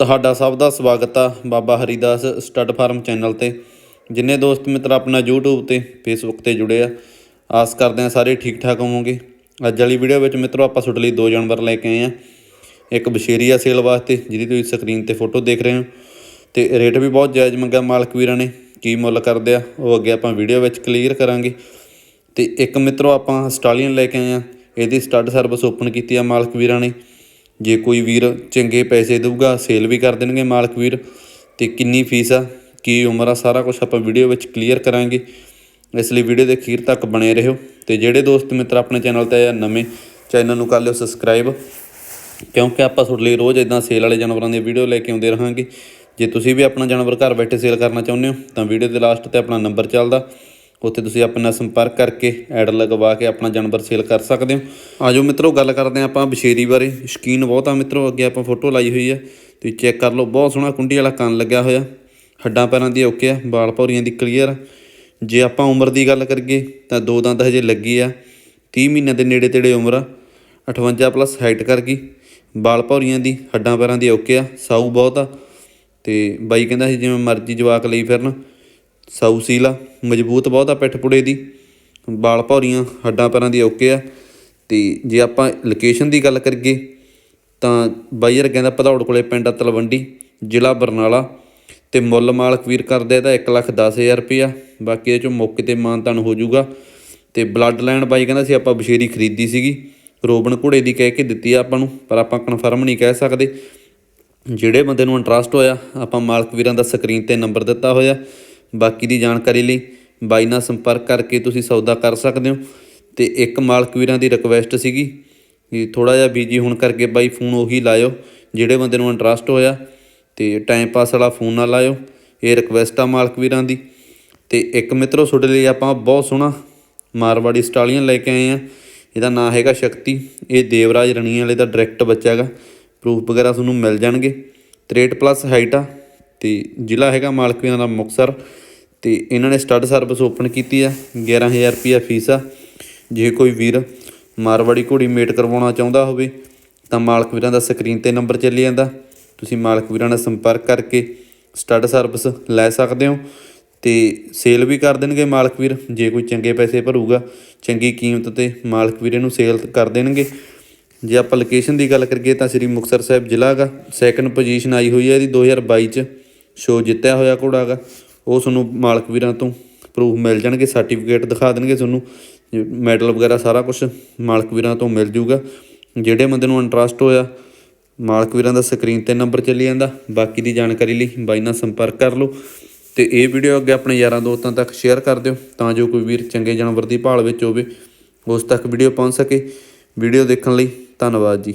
ਤੁਹਾਡਾ ਸਭ ਦਾ ਸਵਾਗਤ ਆ Baba Haridas stud farm channel ਤੇ। ਜਿੰਨੇ ਦੋਸਤ ਮਿੱਤਰ ਆਪਣਾ YouTube ਤੇ, Facebook ਤੇ ਜੁੜੇ ਆ, ਆਸ ਕਰਦੇ ਆ ਸਾਰੇ ਠੀਕ ਠਾਕ ਹੋਵੋਗੇ। ਅੱਜ ਵਾਲੀ ਵੀਡੀਓ ਵਿੱਚ ਮਿੱਤਰੋ ਆਪਾਂ ਤੁਹਾਡੇ ਲਈ ਦੋ ਜਾਨਵਰ ਲੈ ਕੇ ਆਏ ਆ। ਇੱਕ ਬਸ਼ੇਰੀ ਆ ਸੇਲ ਵਾਸਤੇ, ਜਿਹਦੀ ਤੁਸੀਂ ਸਕਰੀਨ ਤੇ ਫੋਟੋ ਦੇਖ ਰਹੇ ਹੋ। ਤੇ ਰੇਟ ਵੀ ਬਹੁਤ ਜਾਇਜ਼ ਮੰਗਿਆ ਮਾਲਕ ਵੀਰਾਂ ਨੇ, ਕੀ ਮੁੱਲ ਕਰਦੇ ਆ, ਉਹ ਅੱਗੇ ਆਪਾਂ ਵੀਡੀਓ ਵਿੱਚ ਕਲੀਅਰ ਕਰਾਂਗੇ। ਤੇ ਇੱਕ ਮਿੱਤਰੋ ਆਪਾਂ ਸਟਾਲੀਅਨ ਲੈ ਕੇ ਆਏ ਆ, ਇਹਦੀ ਸਟੱਡ ਸਰਵਿਸ ਓਪਨ ਕੀਤੀ ਆ ਮਾਲਕ ਵੀਰਾਂ ਨੇ। ਜੇ ਕੋਈ ਵੀਰ ਚੰਗੇ ਪੈਸੇ ਦੇਊਗਾ ਸੇਲ ਵੀ ਕਰ ਦੇਣਗੇ ਮਾਲਕ ਵੀਰ, ਤੇ ਕਿੰਨੀ ਫੀਸ ਆ, ਕੀ ਉਮਰ ਆ, ਸਾਰਾ ਕੁਝ ਆਪਾਂ ਵੀਡੀਓ ਵਿੱਚ ਕਲੀਅਰ ਕਰਾਂਗੇ। ਇਸ ਲਈ ਵੀਡੀਓ ਦੇ ਅਖੀਰ ਤੱਕ ਬਣੇ ਰਹੋ। ਤੇ ਜਿਹੜੇ ਦੋਸਤ ਮਿੱਤਰ ਆਪਣੇ ਚੈਨਲ ਤੇ ਆ ਨਵੇਂ, ਚੈਨਲ ਨੂੰ ਕਰ ਲਿਓ ਸਬਸਕ੍ਰਾਈਬ ਕਿਉਂਕਿ ਆਪਾਂ ਤੁਹਾਡੇ ਲਈ ਰੋਜ਼ ਇਦਾਂ ਸੇਲ ਵਾਲੇ ਜਾਨਵਰਾਂ ਦੀ ਵੀਡੀਓ ਲੈ ਕੇ ਆਉਂਦੇ ਰਹਾਂਗੇ। ਜੇ ਤੁਸੀਂ ਵੀ ਆਪਣਾ ਜਾਨਵਰ ਘਰ ਬੈਠੇ ਸੇਲ ਕਰਨਾ ਚਾਹੁੰਦੇ ਹੋ, ਤਾਂ ਵੀਡੀਓ ਦੇ ਲਾਸਟ ਤੇ ਆਪਣਾ ਨੰਬਰ ਚੱਲਦਾ। ਉੱਥੇ ਤੁਸੀਂ ਆਪਣੇ ਨਾਲ ਸੰਪਰਕ ਕਰਕੇ ਐਡ ਲਗਵਾ ਕੇ ਆਪਣਾ ਜਾਨਵਰ ਸੇਲ ਕਰ ਸਕਦੇ ਹੋ। ਆਜੋ ਮਿੱਤਰੋ, ਗੱਲ ਕਰਦੇ ਹਾਂ ਆਪਾਂ ਬਸ਼ੇਰੀ ਬਾਰੇ। ਸ਼ਕੀਨ ਬਹੁਤ ਆ ਮਿੱਤਰੋ, ਅੱਗੇ ਆਪਾਂ ਫੋਟੋ ਲਾਈ ਹੋਈ ਆ। ਤੁਸੀਂ ਚੈੱਕ ਕਰ ਲਓ, ਬਹੁਤ ਸੋਹਣਾ ਕੁੰਡੀ ਵਾਲਾ ਕੰਨ ਲੱਗਿਆ ਹੋਇਆ। ਹੱਡਾਂ ਪੈਰਾਂ ਦੀ ਓਕੇ ਆ, ਵਾਲ ਭੌਰੀਆਂ ਦੀ ਕਲੀਅਰ ਜੇ ਆਪਾਂ ਉਮਰ ਦੀ ਗੱਲ ਕਰੀਏ, ਤਾਂ ਦੋ ਦੰਦ ਹਜੇ ਲੱਗੀ ਆ। 30 ਮਹੀਨਿਆਂ ਦੇ ਨੇੜੇ ਤੇੜੇ ਉਮਰ ਆ। 58 ਪਲੱਸ ਹਾਈਟ ਕਰ ਗਈ। ਵਾਲ ਭੌਰੀਆਂ ਦੀ, ਹੱਡਾਂ ਪੈਰਾਂ ਦੀ ਓਕੇ ਆ, ਸਾਊ ਬਹੁਤ ਆ। ਤੇ ਬਾਈ ਕਹਿੰਦਾ ਸੀ, ਜਿਵੇਂ ਮਰਜ਼ੀ ਜਵਾਕ ਲਈ ਫਿਰਨ। ਸਾਊਸੀਲ ਆ, ਮਜ਼ਬੂਤ ਬਹੁਤ ਆ ਪਿੱਠ ਪੁੜੇ ਦੀ ਬਾਲ ਭੌਰੀਆਂ, ਹੱਡਾਂ ਪੈਰਾਂ ਦੀ ਓਕੇ ਆ। ਤੇ ਜੇ ਆਪਾਂ ਲੋਕੇਸ਼ਨ ਦੀ ਗੱਲ ਕਰੀਏ, ਤਾਂ ਬਾਈ ਯਾਰ ਕਹਿੰਦਾ ਭਦੌੜ ਕੋਲੇ ਪਿੰਡ ਆ ਤਲਵੰਡੀ, ਜ਼ਿਲ੍ਹਾ ਬਰਨਾਲਾ। ਤੇ ਮੁੱਲ ਮਾਲਕ ਵੀਰ ਕਰਦੇ ਇਹਦਾ 1 ਲੱਖ 10000 ਰੁਪਇਆ, ਬਾਕੀ ਇਹ ਚੋਂ ਮੌਕੇ ਤੇ ਮਾਨਤਾਨ ਹੋ ਜਾਊਗਾ। ਤੇ ਬਲੱਡ ਲਾਈਨ ਬਾਈ ਕਹਿੰਦਾ ਸੀ ਆਪਾਂ ਬਸ਼ੇਰੀ ਖਰੀਦੀ ਸੀਗੀ, ਰੋਬਨ ਘੋੜੇ ਦੀ ਕਹਿ ਕੇ ਦਿੱਤੀ ਆ ਆਪਾਂ ਨੂੰ, ਪਰ ਆਪਾਂ ਕਨਫਰਮ ਨਹੀਂ ਕਹਿ ਸਕਦੇ। ਜਿਹੜੇ ਬੰਦੇ ਨੂੰ ਇੰਟਰਸਟ ਹੋਇਆ, ਆਪਾਂ ਮਾਲਕ ਵੀਰਾਂ ਦਾ ਸਕਰੀਨ ਤੇ ਨੰਬਰ ਦਿੱਤਾ ਹੋਇਆ। ਬਾਕੀ ਦੀ ਜਾਣਕਾਰੀ ਲਈ ਬਾਈ ਨਾਲ ਸੰਪਰਕ ਕਰਕੇ ਤੁਸੀਂ ਸੌਦਾ ਕਰ ਸਕਦੇ ਹੋ। ਤੇ ਇੱਕ ਮਾਲਕ ਵੀਰਾਂ ਦੀ ਰਿਕਵੈਸਟ ਸੀਗੀ ਕਿ ਥੋੜਾ ਜਿਹਾ ਬੀਜੀ ਹੋਣ ਕਰਕੇ ਬਾਈ ਫੋਨ ਉਹੀ ਲਾਇਓ, ਜਿਹੜੇ ਬੰਦੇ ਨੂੰ ਇੰਟਰਸਟ ਹੋਇਆ ਤੇ ਟਾਈਮ ਪਾਸ ਵਾਲਾ ਫੋਨ ਨਾ ਲਾਇਓ, ਇਹ ਰਿਕਵੈਸਟ ਆ ਮਾਲਕ ਵੀਰਾਂ ਦੀ। ਤੇ ਇੱਕ ਮਿੱਤਰੋ, ਤੁਹਾਡੇ ਲਈ ਆਪਾਂ ਬਹੁਤ ਸੋਹਣਾ ਮਾਰਵਾੜੀ ਸਟਾਲੀਆਂ ਲੈ ਕੇ ਆਏ ਆ ਇਹਦਾ ਨਾਂ ਹੈਗਾ ਸ਼ਕਤੀ। ਇਹ ਦੇਵਰਾਜ ਰਣੀ ਵਾਲੇ ਦਾ ਡਾਇਰੈਕਟ ਬੱਚਾ ਹੈਗਾ। ਪ੍ਰੂਫ ਵਗੈਰਾ ਤੁਹਾਨੂੰ ਮਿਲ ਜਾਣਗੇ। 63 ਪਲੱਸ ਹਾਈਟ ਆ। ਤੇ ਜ਼ਿਲ੍ਹਾ ਹੈਗਾ ਮਾਲਕ ਵੀਰਾਂ ਦਾ ਮੁਕਸਰ ਤੇ ਇਹਨਾਂ ਨੇ ਸਟੱਡ ਸਰਵਿਸ ਓਪਨ ਕੀਤੀ ਆ 11000 ਰੁਪਿਆ ਫੀਸ ਆ। ਜੇ ਕੋਈ ਵੀਰ ਮਾਰਵਾੜੀ ਘੋੜੀ ਮੇਟ ਕਰਵਾਉਣਾ ਚਾਹੁੰਦਾ ਹੋਵੇ ਤਾਂ ਮਾਲਕ ਵੀਰਾਂ ਦਾ ਸਕਰੀਨ ਤੇ ਨੰਬਰ ਚੱਲੀ ਜਾਂਦਾ। ਤੁਸੀਂ ਮਾਲਕ ਵੀਰਾਂ ਨਾਲ ਸੰਪਰਕ ਕਰਕੇ ਸਟੱਡ ਸਰਵਿਸ ਲੈ ਸਕਦੇ ਹੋ ਤੇ ਸੇਲ ਵੀ ਕਰ ਦੇਣਗੇ ਮਾਲਕ ਵੀਰ। ਜੇ ਕੋਈ ਚੰਗੇ ਪੈਸੇ ਭਰੂਗਾ, ਚੰਗੀ ਕੀਮਤ ਤੇ ਮਾਲਕ ਵੀਰ ਇਹਨੂੰ ਸੇਲ ਕਰ ਦੇਣਗੇ। ਜੇ ਆਪਾਂ ਲੋਕੇਸ਼ਨ ਦੀ ਗੱਲ ਕਰੀਏ ਤਾਂ ਸ੍ਰੀ ਮੁਕਤਸਰ ਸਾਹਿਬ ਜ਼ਿਲ੍ਹਾ ਹੈਗਾ ਸੈਕੰਡ ਪੋਜੀਸ਼ਨ ਆਈ ਹੋਈ ਹੈ ਇਹਦੀ 2022 ਚ। ਸ਼ੋ ਜਿੱਤਿਆ ਹੋਇਆ ਘੋੜਾ ਹੈਗਾ ਉਹ ਤੁਹਾਨੂੰ ਮਾਲਕ ਵੀਰਾਂ ਤੋਂ ਪ੍ਰੂਫ ਮਿਲ ਜਾਣਗੇ ਸਰਟੀਫਿਕੇਟ ਦਿਖਾ ਦੇਣਗੇ ਤੁਹਾਨੂੰ ਮੈਡਲ ਵਗੈਰਾ ਸਾਰਾ ਕੁਝ ਮਾਲਕ ਵੀਰਾਂ ਤੋਂ ਮਿਲ ਜੂਗਾ ਜਿਹੜੇ ਬੰਦੇ ਨੂੰ ਇੰਟਰਸਟ ਹੋਇਆ, ਮਾਲਕ ਵੀਰਾਂ ਦਾ ਸਕਰੀਨ ਤੇ ਨੰਬਰ ਚੱਲੀ ਜਾਂਦਾ, ਬਾਕੀ ਦੀ ਜਾਣਕਾਰੀ ਲਈ ਬਾਈ ਨਾਲ ਸੰਪਰਕ ਕਰ ਲਓ। ਤੇ ਇਹ ਵੀਡੀਓ ਅੱਗੇ ਆਪਣੇ ਯਾਰਾਂ ਦੋਸਤਾਂ ਤੱਕ ਸ਼ੇਅਰ ਕਰ ਦਿਓ, ਤਾਂ ਜੋ ਕੋਈ ਵੀਰ ਚੰਗੇ ਜਾਨਵਰ ਦੀ ਭਾਲ ਵਿੱਚ ਹੋਵੇ, ਉਸ ਤੱਕ ਵੀਡੀਓ ਪਹੁੰਚ ਸਕੇ। ਵੀਡੀਓ ਦੇਖਣ ਲਈ ਧੰਨਵਾਦ ਜੀ।